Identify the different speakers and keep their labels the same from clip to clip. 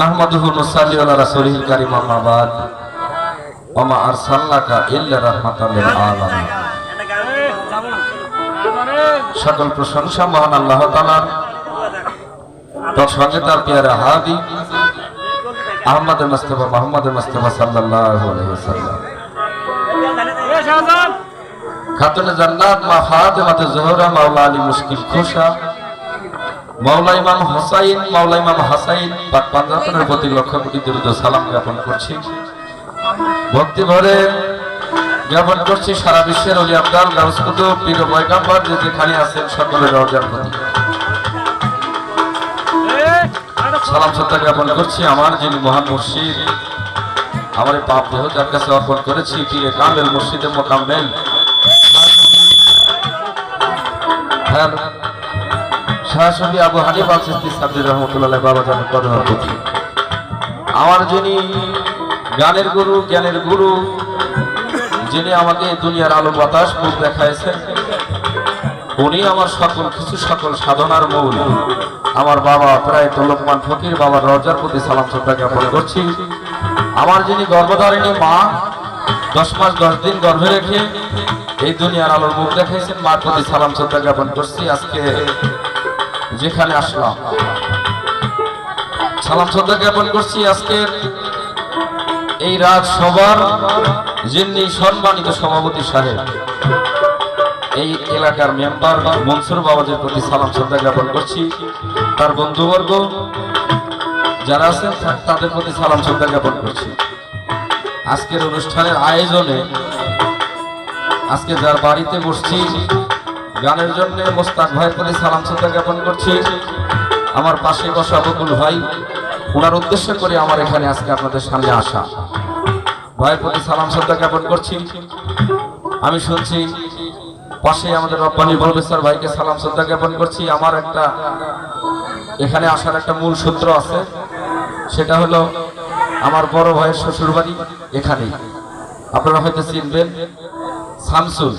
Speaker 1: নাহমাদুহু নুসাল্লি আলা রাসূলিল কারীম, আম্মা বাদ। আরসালনাকা ইল্লা রাহমাতাল লিল আলামিন। সকল প্রশংসা মহান আল্লাহ তার সঙ্গে তার হাবি আহমদ সাল্লাল্লাহু আলাইহি ওয়াসাল্লাম। খাতুনে জান্নাত মা জোহরা, মাওলা আলী মুশকিল খোসা। মাওলা ইমাম হোসাইন, মাওলা ইমাম হাসাইন, পাক পাঞ্জাতনের প্রতি লক্ষ কোটি দরুদ সালাম জ্ঞাপন করছি। ভক্তি ভরে জ্ঞাপন করছি সারা বিশ্বের অলি আব্দাল গাউস কুতুব, পীর ও পয়গাম্বর, যে যেখানে আছেন সকলের রওজার প্রতি। সালাম শ্রদ্ধা জ্ঞাপন করছি আমার যিনি মহান মুর্শিদ, আমার পাপ দেহ যার কাছে অর্পণ করেছি, পীরে কামেল মুর্শিদে মোকাম্মেল। হ্যাঁ শাহসবি আবু হানিফ আল সিস্তি সাব্বির রহমতুল্লাহ বাবা জান করোনার প্রতি আমার যিনি গানের গুরু, জ্ঞানের গুরু, যিনি আমাকে দুনিয়ার আলো বাতাস মুখ দেখাইছেন, উনি আমার সকল, কিছু সকল সাধনার মূল। আমার বাবা প্রায় তোলকমান ফকির, বাবার রজার প্রতি সালাম শ্রদ্ধা জ্ঞাপন করছি। আমার যিনি গর্ভধারিণী মা, দশ মাস, দশ দিন গর্ভে রেখে এই দুনিয়ার আলোর মুখ দেখাইছেন, মার প্রতি সালাম শ্রদ্ধা জ্ঞাপন করছি। আজকে যেখানে আসলাম। সালাম শ্রদ্ধা জ্ঞাপন করছি আজকে এই রাত সবার যিনি সম্মানিত সভাপতি সাহেব, এই এলাকার মেম্বার মনসুর বাবাজির প্রতি সালাম শ্রদ্ধা জ্ঞাপন করছি। তার বন্ধুবর্গ যারা আছেন, তাদের প্রতি সালাম শ্রদ্ধা জ্ঞাপন করছি। আজকের অনুষ্ঠানের আয়োজনে আজকে যার বাড়িতে বসছি গানের জন্য মোস্তাক ভাইয়ের প্রতি সালাম শ্রদ্ধা জ্ঞাপন করছি। আমার পাশে বসা বকুল ভাই ওনার উদ্দেশ্য করে আমার এখানে আজকে আপনাদের সামনে আসা। ভাইয়ের প্রতি সালাম শ্রদ্ধা জ্ঞাপন করছি। আমি শুনছি পাশে আমাদের রব্বানি প্রফেসর ভাইকে সালাম শ্রদ্ধা জ্ঞাপন করছি। আমার একটা, এখানে আসার একটা মূল সূত্র আছে। সেটা হলো, আমার বড় ভাইয়ের শ্বশুর বাড়ি এখানেই। আপনারা হয়তো চিনবেন, শামসুল।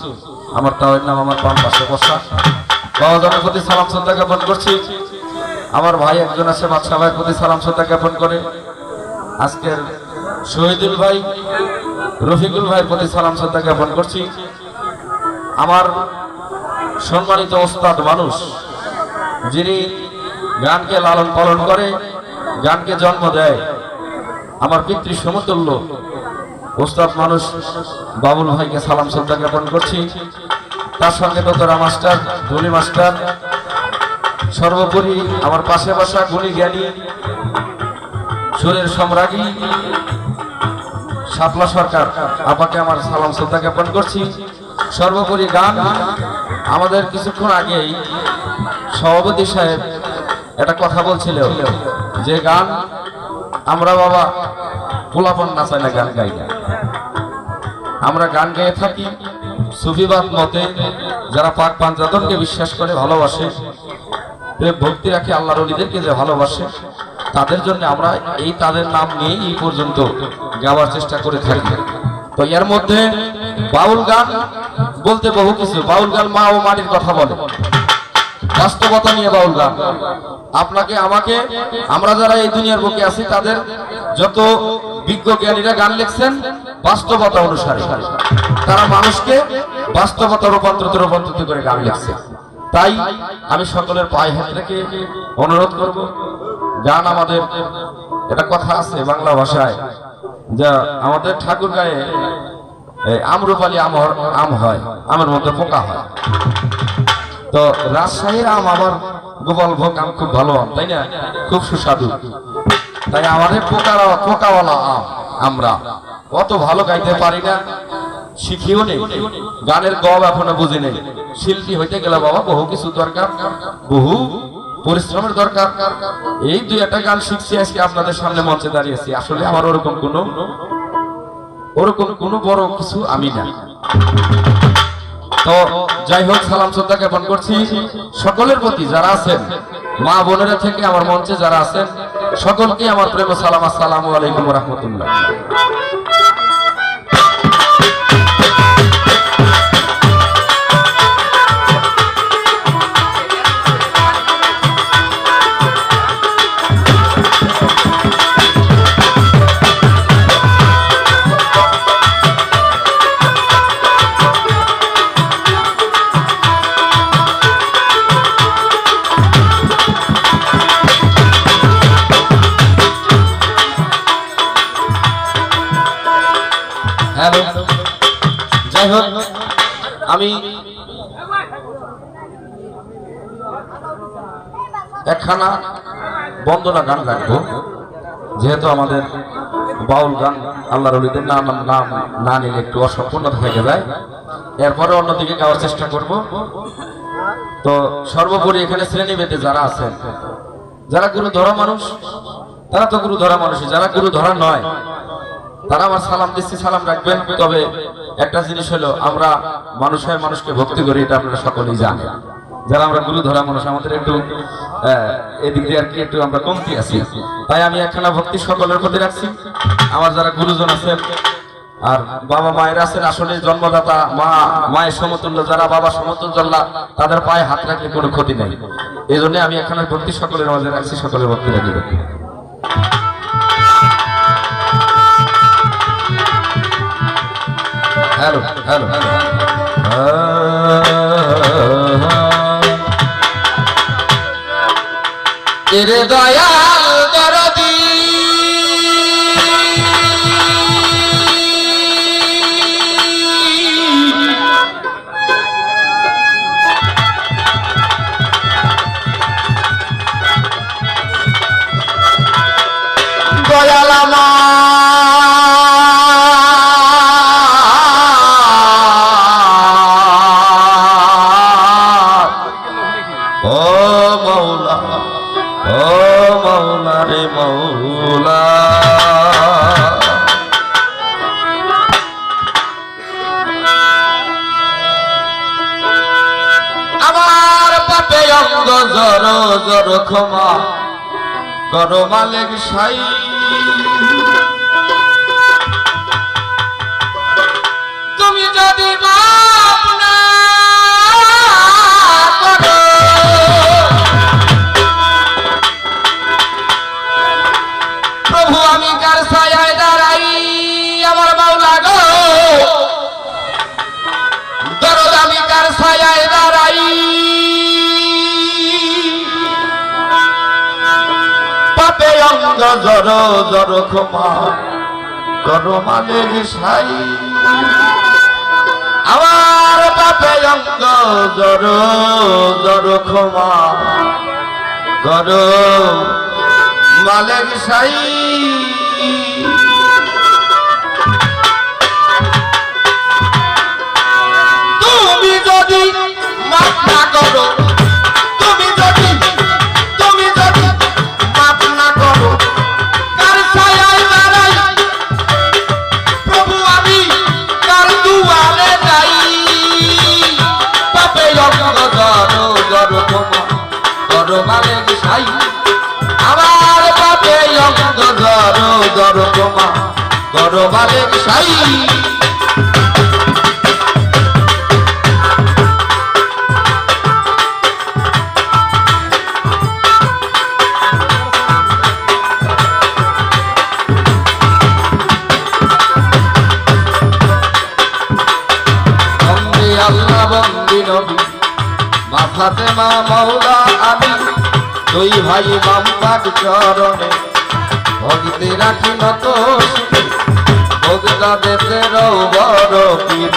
Speaker 1: আমার তাওয়ের নাম আমার পান পাশে বসা। বাবাজনের প্রতি সালাম শ্রদ্ধা জ্ঞাপন করছি। আমার ভাই একজন আছে বাদশা ভাইয়ের প্রতি সালাম শ্রদ্ধা জ্ঞাপন করে। আজকের শহীদুল ভাই, রফিকুল ভাইয়ের প্রতি সালাম শ্রদ্ধা জ্ঞাপন করছি। আমার সম্মানিত ওস্তাদ মানুষ, যিনি গানকে লালন পালন করে, গানকে জন্ম দেয়। আমার পিতৃ সমতুল্য ওস্তাদ মানুষ বাবুল ভাইকে সালাম শ্রদ্ধা জ্ঞাপন করছি। তার সঙ্গে দোতরা মাস্টার, ধনী মাস্টার, সর্বোপরি আমার পাশে বসা গুণী জ্ঞানী, সুরের সম্রাজ্ঞী, শাপলা সরকার আপাকে আমার সালাম শ্রদ্ধা জ্ঞাপন করছি। সর্বোপরি গান আমাদের কিছুক্ষণ আগেই সভাপতি সাহেব একটা কথা বলছিল যে গান আমরা বাবা পোলাপন নাচাই না, গান গাই না। আমরা গান গেয়ে থাকি, সুফিবাদ মতে যারা পাক পাঞ্জাতনকে বিশ্বাস করে, ভালোবাসে ভক্তি রাখে, আল্লাহর অলিদেরকে যে ভালোবাসে, তাদের জন্য আমরা এই তাদের নাম নিয়েই এই পর্যন্ত গাওয়ার চেষ্টা করে থাকি। তো এর মধ্যে বাউল গান বলতে বহু কিছু। বাউল গান মা ও মাটির কথা বলে। বাস্তবতা নিয়ে বাউল গান। আপনাকে, আমাকে, আমরা যারা এই দুনিয়ার বুকে আছি, তাদের যত বিজ্ঞ জ্ঞানীরা গান লিখছেন বাস্তবতা অনুসারে তারা মানুষকে বাস্তবতা রূপান্তরিত রূপান্তরিত করে গান লিখছে তাই আমি সকলের পায়ে হাত রেখে অনুরোধ করব, গান আমাদের এটা কথা আছে বাংলা ভাষায়, যা আমাদের ঠাকুর গায়ে আমরুপালি আম আম হয়, আমের মধ্যে পোকা হয়। তো রাজশাহীর আম আবার গোপাল ভোগ আম খুব ভালো আম, তাই না? খুব সুস্বাদু। তাই আমাদের পোকারা, পোকাওয়ালা আম, আমরা। অত ভালো গাইতে পারি না, শিখিও নেই গানের গব এখনও বুঝি নেই। শিল্পী হইতে গেলে বাবা বহু কিছু দরকার, বহু পরিশ্রমের দরকার। এই দুই একটা গান শিখছি, আজকে আপনাদের সামনে মঞ্চে দাঁড়িয়েছি। আসলে আমার ওরকম কোনো ওরকম কোনো বড় কিছু আমি না। তো যাই হোক, সালাম শ্রদ্ধা জ্ঞাপন করছি। সকলের প্রতি যারা আছেন, মা বোনেরা থেকে আমার মঞ্চে যারা আছেন, সকলকে আমার প্রেম সালাম, আসসালামু আলাইকুম রহমতুল্লাহ। যাই হোক, আমি একখানা বন্দনা গান রাখব যেহেতু আমাদের বাউল গান আল্লাহ রলিদের নাম নাম না নিলে একটু অসম্পূর্ণ থেকে যায়। এরপরে অন্যদিকে গাওয়ার চেষ্টা করব। তো সর্বোপরি এখানে শ্রেণীভেদে যারা আছেন, যারা গুরু ধরা মানুষ, তারা তো গুরু ধরা মানুষই, যারা গুরু ধরা নয় তারা আমার সালাম দিচ্ছি, সালাম রাখবেন। তবে একটা জিনিস হলো, আমরা মানুষ হয়ে মানুষকে ভক্তি করি, এটা আপনারা সকলেই জানেন। যারা আমরা গুরু ধরা মানুষ, আমাদের একটু এদিক দিয়ে আর কি একটু আমরা কমতি আছি। তাই আমি একখানা ভক্তি সকলের প্রতি রাখছি। আমার যারা গুরুজন আছেন আর বাবা মায়ের আছেন, আসলে জন্মদাতা, মা, মায়ের সমতুল্য, যারা বাবা সমতুল্য তাদের পায়ে হাত রাখলে কোনো ক্ষতি নেই। এই জন্য আমি এখানে ভক্তি সকলের মাঝে রাখছি, সকলের ভক্তি রাখি। হ্যালো হ্যালো এরে দয়াল দরদি। দয়াল আমার। জর ক্ষমা করো মালিক সাই। তুমি যদি মাপ পাপে অঙ্গ জর জর ক্ষমা করো মালিক সাই আমার পাপে অঙ্গ জর জর ক্ষমা করো মালিক সাই তুমি যদি মাফ করো সাই আল্লাহ, বন্দি নবী। মাথাতে মা মৌলা আমি দুই ভাই বাম পাক চরণে ভক্তি রাখি নত ভোগদা দেতে বড় পীর।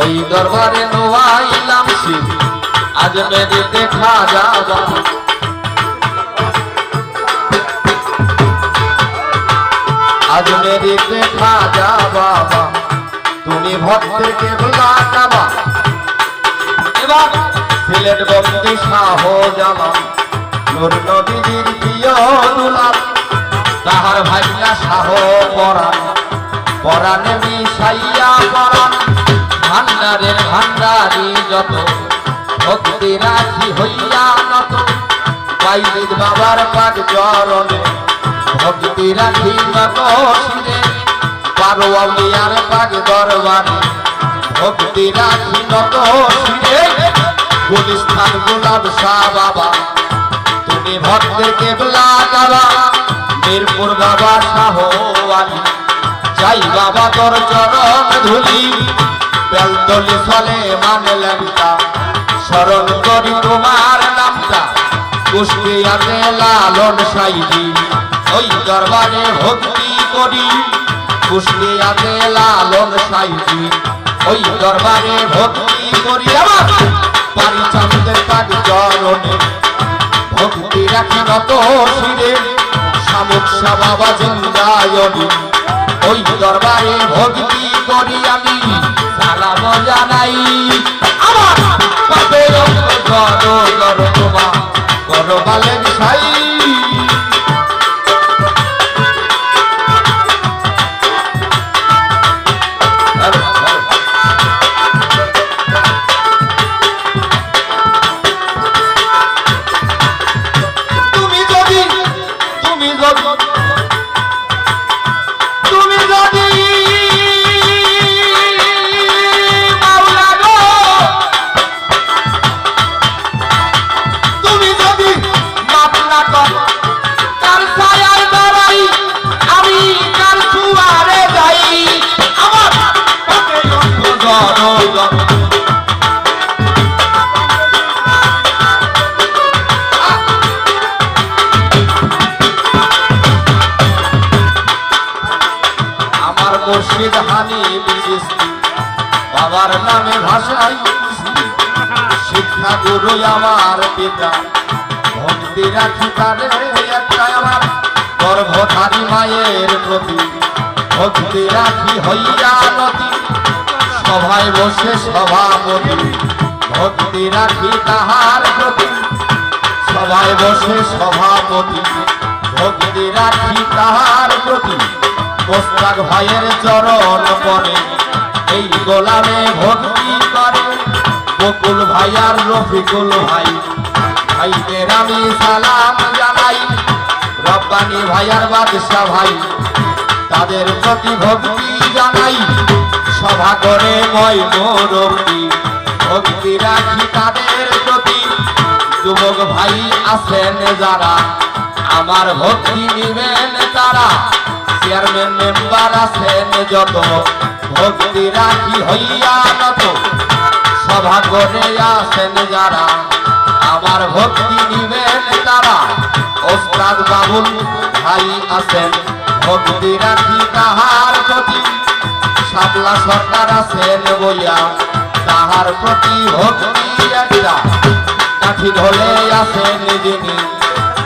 Speaker 1: ওই দরবারে নোয়াইলাম শিব আজ মেরিতে খাজা বাবা আজ মেরিতে খাজা বাবা তুমি ভক্তের কেবলা কাবা। এবার সিলেট বন্দি শাহ জামা নূর নবীর প্রিয় দুলাল তাহার ভাইয়া শাহ পরাণ। পরাণে মিশাইয়া পরাণ ভান্ডারের ভান্ডারি যত ভক্তি রাখি হইয়া নত। পাইলিদ বাবার পাক চরণে ভক্তি রাখি নত শিরে পারো আউলিয়ার পাক দরবারে ভক্তি রাখি নত শিরে গুলিস্তান গোলাপ শাহ বাবা। তুমি ভক্তের কেবলা গাবা, মিরপুর বাবা শাহ আলী যাই বাবা তোর চরণ ধুলি, বেলতলি ফলে মানে লেখা স্মরণ করি তোমার নামটা, কুষ্টিয়াতে লালন সাইজি ওই দরবারে ভক্তি করি, কুষ্টিয়াতে লালন সাইজি ওই দরবারে ভক্তি করি, আমার পারি চাঁদের কাজ চরণে। ভক্তি রাখি নত শিরে সামুৎসা বাবা জিন্দায়নি ওই দরবারে ভক্তি করি আমি। সালাম জানাই। আমার করো গর তোমা করো বালেন বাবার নামে ভাষাই। শিক্ষা গুরু আমার পিতা। ভক্তি রাখি তারে, একটাই আমার গর্ভধারী মায়ের প্রতি। ভক্তি রাখি হইয়া নদী, সভায় বসে সভাপতি। ভক্তি রাখি তাহার প্রতি, সভায় বসে সভাপতি। ভক্তি রাখি তাহার প্রতি মোস্তাক ভাইয়ের চরণ পরে। গোলামে ভক্তি করে। বকুল ভাই আর রফিকুল ভাই ভাইদের আমি সালাম জানাই। রব্বানি ভাই আর বাদশাহ ভাই, তাদের প্রতি ভক্তি জানাই। সভা করে ময় মোরব্বী, ভক্তি রাখি তাদের প্রতি। যুবক ভাই আছেন যারা, আমার ভক্তি নিবেন তারা। চেয়ারম্যান মেম্বার আছেন যত, ভক্তি রাখি হইয়া নত। সভা করে আসেন যারা, আমার ভক্তি নিবেন তারা। ওস্তাদ বাবুল ভাই আছেন, ভক্তি রাখি তাহার প্রতি। শাপলা সরকার আছেন বইয়া, তাহার প্রতি ভক্তি একটা। কাঠি ঢলে আছেন যিনি,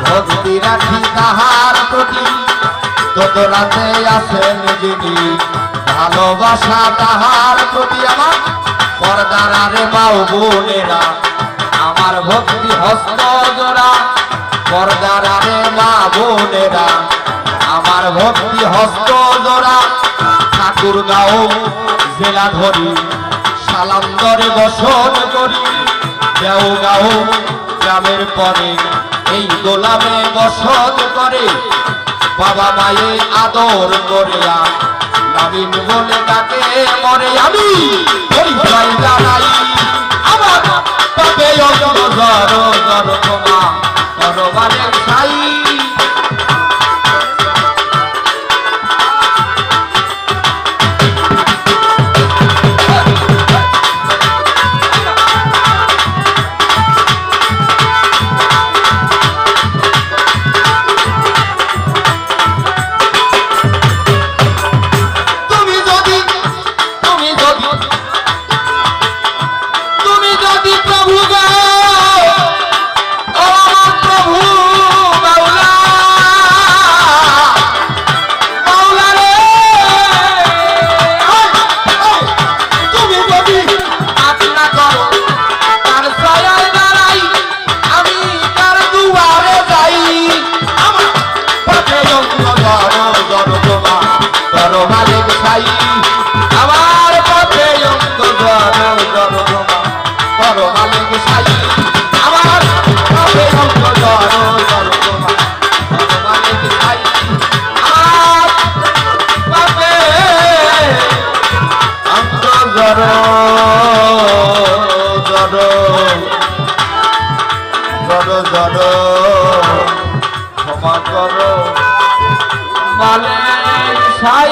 Speaker 1: ভক্তি রাখি তাহার প্রতি। যত রাতে আছেন যিনি, ভালোবাসা তাহার প্রতি আমার পর্দার আরে মাও বোনেরা, আমার ভক্তি হস্ত জোড়া, পর্দার আরে মা বোনেরা, আমার ভক্তি হস্ত জোড়া, ঠাকুর গাও জেলা ধরি, সালান্দরে বসন করি, দেও গাও গ্রামের পরে, এই গোলামে বসত করে। বাবা মায়ে আদর করিয়া নবীন বলে তাকে মরে আমি, পরিচয় জানাই। আমার তবে অন্ত জর জর তোমা পরবারের সাই ক্ষমা করো। মালে সাই